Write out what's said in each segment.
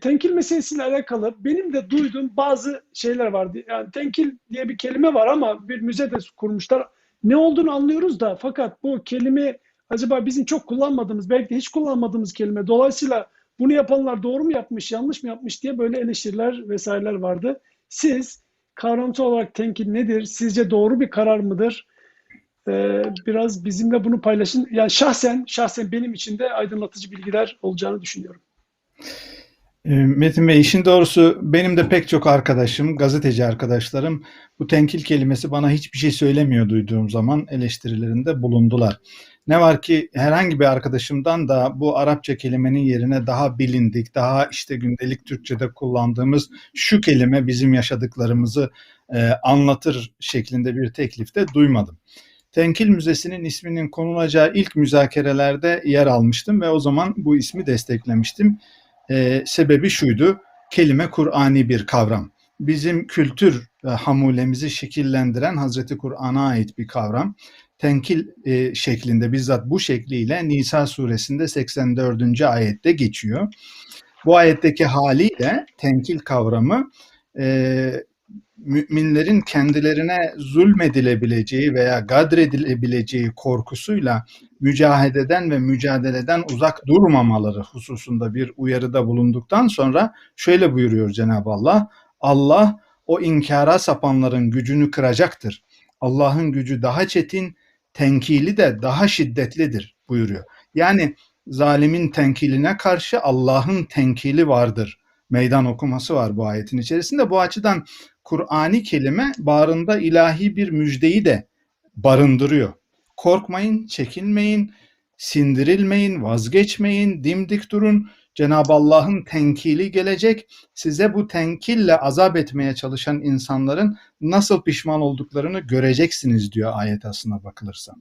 tenkil meselesiyle alakalı benim de duyduğum bazı şeyler vardı. Yani tenkil diye bir kelime var ama bir müze de kurmuşlar. Ne olduğunu anlıyoruz da fakat bu kelime acaba bizim çok kullanmadığımız, belki de hiç kullanmadığımız kelime. Dolayısıyla bunu yapanlar doğru mu yapmış, yanlış mı yapmış diye böyle eleştiriler vesaireler vardı. Siz kavramsal olarak tenkil nedir? Sizce doğru bir karar mıdır? Ee, biraz bizimle bunu paylaşın. Yani şahsen, şahsen benim için de aydınlatıcı bilgiler olacağını düşünüyorum. Ee, Metin Bey işin doğrusu benim de pek çok arkadaşım, gazeteci arkadaşlarım bu tenkil kelimesi bana hiçbir şey söylemiyor duyduğum zaman eleştirilerinde bulundular. Ne var ki herhangi bir arkadaşımdan da bu Arapça kelimenin yerine daha bilindik, daha işte gündelik Türkçe'de kullandığımız şu kelime bizim yaşadıklarımızı e, anlatır şeklinde bir teklifte duymadım. Tenkil Müzesi'nin isminin konulacağı ilk müzakerelerde yer almıştım ve o zaman bu ismi desteklemiştim. E, sebebi şuydu, kelime Kur'ani bir kavram. Bizim kültür e, hamulemizi şekillendiren Hazreti Kur'an'a ait bir kavram. Tenkil e, şeklinde bizzat bu şekliyle Nisa suresinde 84. ayette geçiyor. Bu ayetteki haliyle tenkil kavramı e, müminlerin kendilerine zulmedilebileceği veya gadredilebileceği korkusuyla mücadeleden ve mücadeleden uzak durmamaları hususunda bir uyarıda bulunduktan sonra şöyle buyuruyor Cenab-ı Allah. Allah o inkara sapanların gücünü kıracaktır. Allah'ın gücü daha çetin, tenkili de daha şiddetlidir buyuruyor. Yani zalimin tenkiline karşı Allah'ın tenkili vardır. Meydan okuması var bu ayetin içerisinde. Bu açıdan Kur'ani kelime bağrında ilahi bir müjdeyi de barındırıyor. Korkmayın, çekinmeyin, sindirilmeyin, vazgeçmeyin, dimdik durun. Cenab-ı Allah'ın tenkili gelecek. Size bu tenkille azap etmeye çalışan insanların nasıl pişman olduklarını göreceksiniz diyor ayet aslına bakılırsa.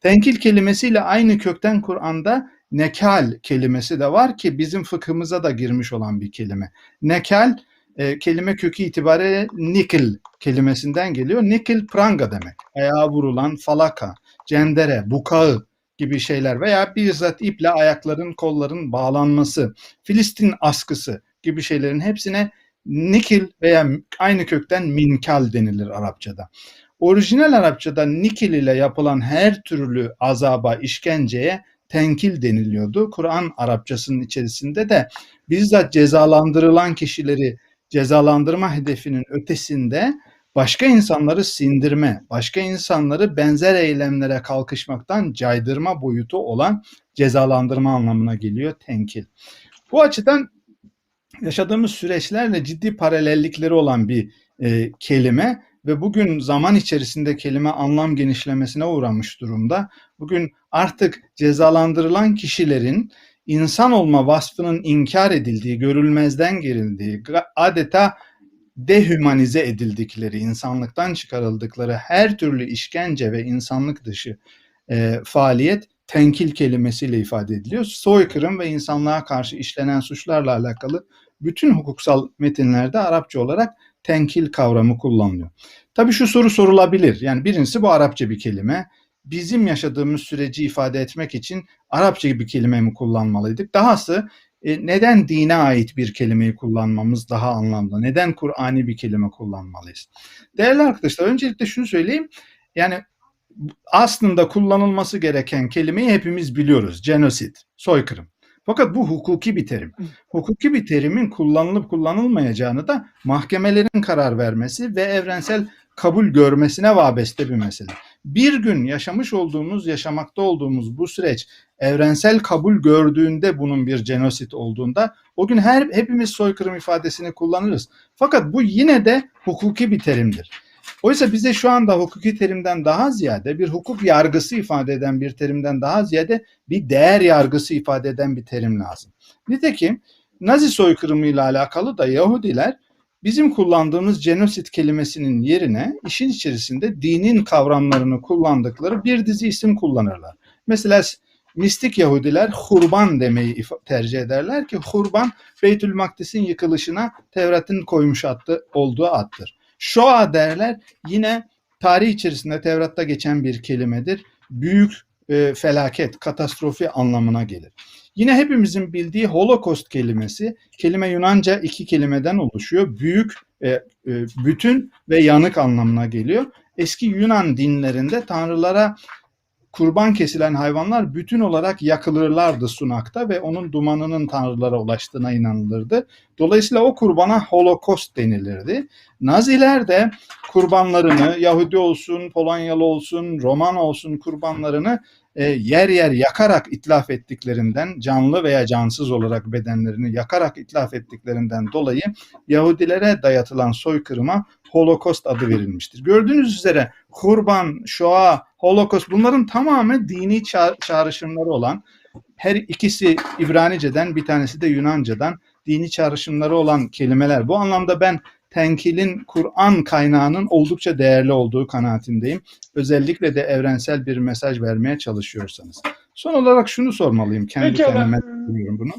Tenkil kelimesiyle aynı kökten Kur'an'da nekal kelimesi de var ki bizim fıkhımıza da girmiş olan bir kelime. Nekal e, kelime kökü itibariyle nikil kelimesinden geliyor. Nikil pranga demek. Ayağa vurulan falaka, cendere, bukağı gibi şeyler veya bizzat iple ayakların, kolların bağlanması, Filistin askısı gibi şeylerin hepsine nikil veya aynı kökten minkal denilir Arapçada. Orijinal Arapçada nikil ile yapılan her türlü azaba, işkenceye tenkil deniliyordu. Kur'an Arapçasının içerisinde de bizzat cezalandırılan kişileri cezalandırma hedefinin ötesinde başka insanları sindirme, başka insanları benzer eylemlere kalkışmaktan caydırma boyutu olan cezalandırma anlamına geliyor tenkil. Bu açıdan yaşadığımız süreçlerle ciddi paralellikleri olan bir e, kelime ve bugün zaman içerisinde kelime anlam genişlemesine uğramış durumda. Bugün artık cezalandırılan kişilerin insan olma vasfının inkar edildiği, görülmezden gerildiği, adeta dehumanize edildikleri, insanlıktan çıkarıldıkları her türlü işkence ve insanlık dışı e, faaliyet tenkil kelimesiyle ifade ediliyor. Soykırım ve insanlığa karşı işlenen suçlarla alakalı bütün hukuksal metinlerde Arapça olarak tenkil kavramı kullanılıyor. Tabii şu soru sorulabilir. Yani birincisi bu Arapça bir kelime bizim yaşadığımız süreci ifade etmek için Arapça bir kelime mi kullanmalıydık? Dahası e, neden dine ait bir kelimeyi kullanmamız daha anlamlı? Neden Kur'ani bir kelime kullanmalıyız? Değerli arkadaşlar öncelikle şunu söyleyeyim. Yani aslında kullanılması gereken kelimeyi hepimiz biliyoruz. Genosit, soykırım. Fakat bu hukuki bir terim. Hukuki bir terimin kullanılıp kullanılmayacağını da mahkemelerin karar vermesi ve evrensel kabul görmesine vabeste bir mesele bir gün yaşamış olduğumuz, yaşamakta olduğumuz bu süreç evrensel kabul gördüğünde bunun bir genosit olduğunda o gün her hepimiz soykırım ifadesini kullanırız. Fakat bu yine de hukuki bir terimdir. Oysa bize şu anda hukuki terimden daha ziyade bir hukuk yargısı ifade eden bir terimden daha ziyade bir değer yargısı ifade eden bir terim lazım. Nitekim Nazi soykırımıyla alakalı da Yahudiler Bizim kullandığımız genosit kelimesinin yerine işin içerisinde dinin kavramlarını kullandıkları bir dizi isim kullanırlar. Mesela mistik Yahudiler hurban demeyi tercih ederler ki hurban Beytül Makdis'in yıkılışına Tevrat'ın koymuş attı, olduğu attır. Şoa derler yine tarih içerisinde Tevrat'ta geçen bir kelimedir. Büyük e, felaket, katastrofi anlamına gelir. Yine hepimizin bildiği Holocaust kelimesi, kelime Yunanca iki kelimeden oluşuyor. Büyük, e, e, bütün ve yanık anlamına geliyor. Eski Yunan dinlerinde tanrılara kurban kesilen hayvanlar bütün olarak yakılırlardı sunakta ve onun dumanının tanrılara ulaştığına inanılırdı. Dolayısıyla o kurbana holokost denilirdi. Naziler de kurbanlarını Yahudi olsun, Polonyalı olsun, Roman olsun kurbanlarını e, yer yer yakarak itlaf ettiklerinden, canlı veya cansız olarak bedenlerini yakarak itlaf ettiklerinden dolayı Yahudilere dayatılan soykırıma Holokost adı verilmiştir. Gördüğünüz üzere kurban, şoa, holokost bunların tamamı dini ça- çağrışımları olan her ikisi İbranice'den bir tanesi de Yunanca'dan dini çağrışımları olan kelimeler. Bu anlamda ben tenkilin Kur'an kaynağının oldukça değerli olduğu kanaatindeyim. Özellikle de evrensel bir mesaj vermeye çalışıyorsanız. Son olarak şunu sormalıyım kendi Pekala. kendime soruyorum bunu.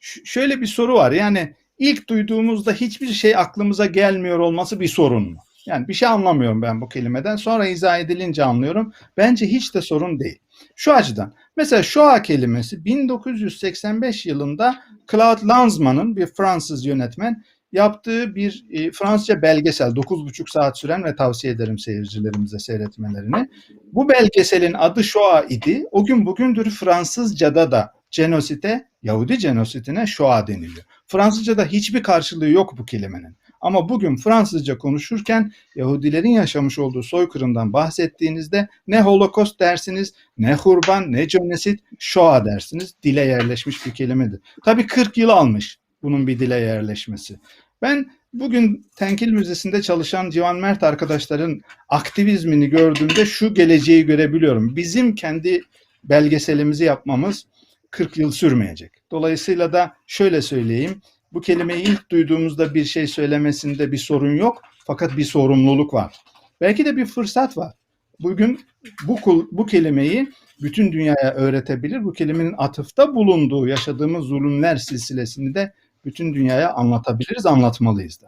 Ş- şöyle bir soru var. Yani ilk duyduğumuzda hiçbir şey aklımıza gelmiyor olması bir sorun mu? Yani bir şey anlamıyorum ben bu kelimeden. Sonra izah edilince anlıyorum. Bence hiç de sorun değil. Şu açıdan. Mesela Shoah kelimesi 1985 yılında Claude Lanzmann'ın bir Fransız yönetmen yaptığı bir e, Fransızca belgesel 9,5 saat süren ve tavsiye ederim seyircilerimize seyretmelerini. Bu belgeselin adı Shoah idi. O gün bugündür Fransızca'da da genosite, Yahudi genositine Shoah deniliyor. Fransızca'da hiçbir karşılığı yok bu kelimenin. Ama bugün Fransızca konuşurken Yahudilerin yaşamış olduğu soykırımdan bahsettiğinizde ne Holocaust dersiniz, ne kurban, ne genosit, Shoah dersiniz. Dile yerleşmiş bir kelimedir. Tabii 40 yıl almış bunun bir dile yerleşmesi. Ben bugün Tenkil Müzesi'nde çalışan Civan Mert arkadaşların aktivizmini gördüğümde şu geleceği görebiliyorum. Bizim kendi belgeselimizi yapmamız 40 yıl sürmeyecek. Dolayısıyla da şöyle söyleyeyim. Bu kelimeyi ilk duyduğumuzda bir şey söylemesinde bir sorun yok. Fakat bir sorumluluk var. Belki de bir fırsat var. Bugün bu, bu kelimeyi bütün dünyaya öğretebilir. Bu kelimenin atıfta bulunduğu yaşadığımız zulümler silsilesini de bütün dünyaya anlatabiliriz, anlatmalıyız da.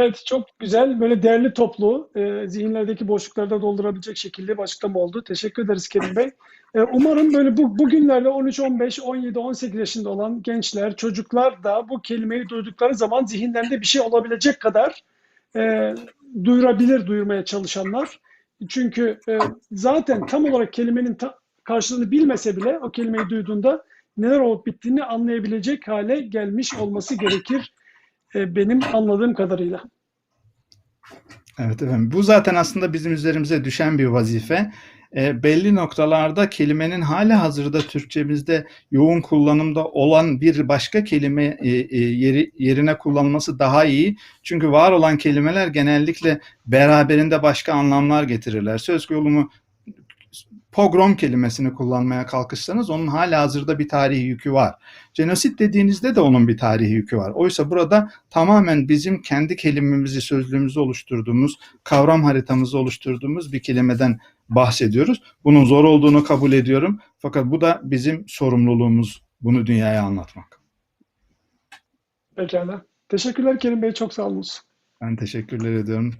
Evet çok güzel böyle değerli toplu e, zihinlerdeki boşlukları da doldurabilecek şekilde bir açıklama oldu. Teşekkür ederiz Kerim Bey. E, umarım böyle bu bugünlerde 13, 15, 17, 18 yaşında olan gençler, çocuklar da bu kelimeyi duydukları zaman zihinlerinde bir şey olabilecek kadar e, duyurabilir duyurmaya çalışanlar. Çünkü e, zaten tam olarak kelimenin ta- karşılığını bilmese bile o kelimeyi duyduğunda neler olup bittiğini anlayabilecek hale gelmiş olması gerekir e, benim anladığım kadarıyla. Evet efendim. Bu zaten aslında bizim üzerimize düşen bir vazife. E, belli noktalarda kelimenin hali hazırda Türkçemizde yoğun kullanımda olan bir başka kelime e, e, yeri, yerine kullanılması daha iyi. Çünkü var olan kelimeler genellikle beraberinde başka anlamlar getirirler. Söz yolumu pogrom kelimesini kullanmaya kalkışsanız onun hala hazırda bir tarihi yükü var. Genosit dediğinizde de onun bir tarihi yükü var. Oysa burada tamamen bizim kendi kelimemizi, sözlüğümüzü oluşturduğumuz, kavram haritamızı oluşturduğumuz bir kelimeden bahsediyoruz. Bunun zor olduğunu kabul ediyorum. Fakat bu da bizim sorumluluğumuz bunu dünyaya anlatmak. Pekala. Teşekkürler Kerim Bey. Çok sağ olun. Ben teşekkürler ediyorum.